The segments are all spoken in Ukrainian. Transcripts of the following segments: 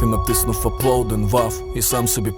Ти натиснув аплоден, вав, і сам собі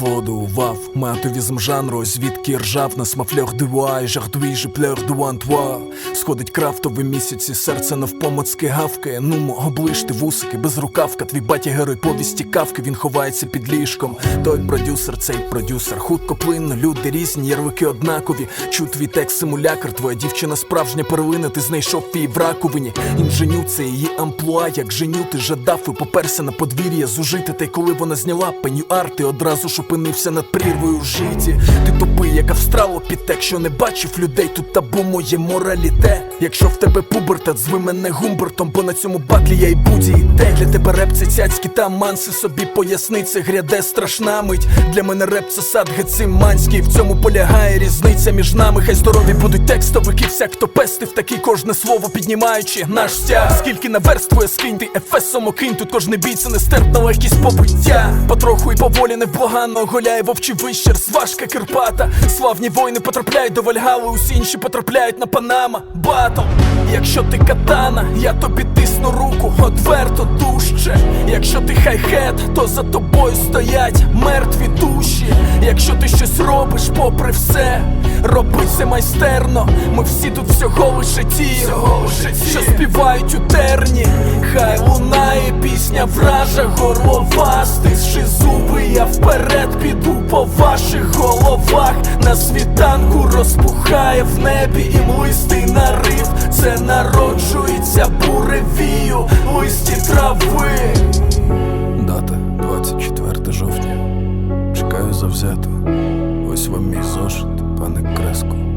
поаплодував Матовізм жанру, звідки ржав нас мафльох дивуай, жартуй же плех дуантва Сходить крафтовий місяць і серце навпомацьки гавкає. Нумо, облиш ти вусики, без рукавка Твій батя герой повісті кавки, він ховається під ліжком. Той продюсер, цей продюсер, хутко плинно, люди різні, ярлики однакові. Чу твій текст симулякр, твоя дівчина справжня перлина, ти знайшов її в раковині Інженю це її амплуа, як женю, ти жадав і поперся на подвір'я зужити. Та й коли вона зняла пенюар, ти одразу ж опинився над прірвою в житті. Ти тупий, як австралопітек, що не бачив людей, тут табу моє мораліте Якщо в тебе пубертат, зви мене гумбертом, бо на цьому батлі я й буді. Іде Для тебе реп це цяцькі та манси, собі поясни, це гряде страшна мить. Для мене реп це сад гециманський, в цьому полягає різниця між нами. Хай здорові будуть текстовики, всяк хто пестив, такий кожне слово піднімаючи наш стяг. Скільки наверствує скинь, ти ефесом окинь, тут кожний бій це нестерпна легкість побиття Потроху і поволі невблаганно оголяє вовчий вищер, зважка Кирпата. Славні воїни потрапляють до Вальгали, усі інші потрапляють на Панама Батл Якщо ти катана, я тобі тисну руку, одверто дужче. Якщо ти хай-хет, то за тобою стоять мертві душі. Якщо ти щось робиш попри все, роби це майстерно. Ми всі тут всього лише ті, що співають у терні. Хай лунає пісня вража горлова Стисши зуби, я вперед піду по ваших головах. На світанку розпухає в небі і млистий нарив. Це народжується буревію листі трави. Дата 24 жовтня. Чекаю завзято. Ось вам мій зошит, пане. Перевіряйте.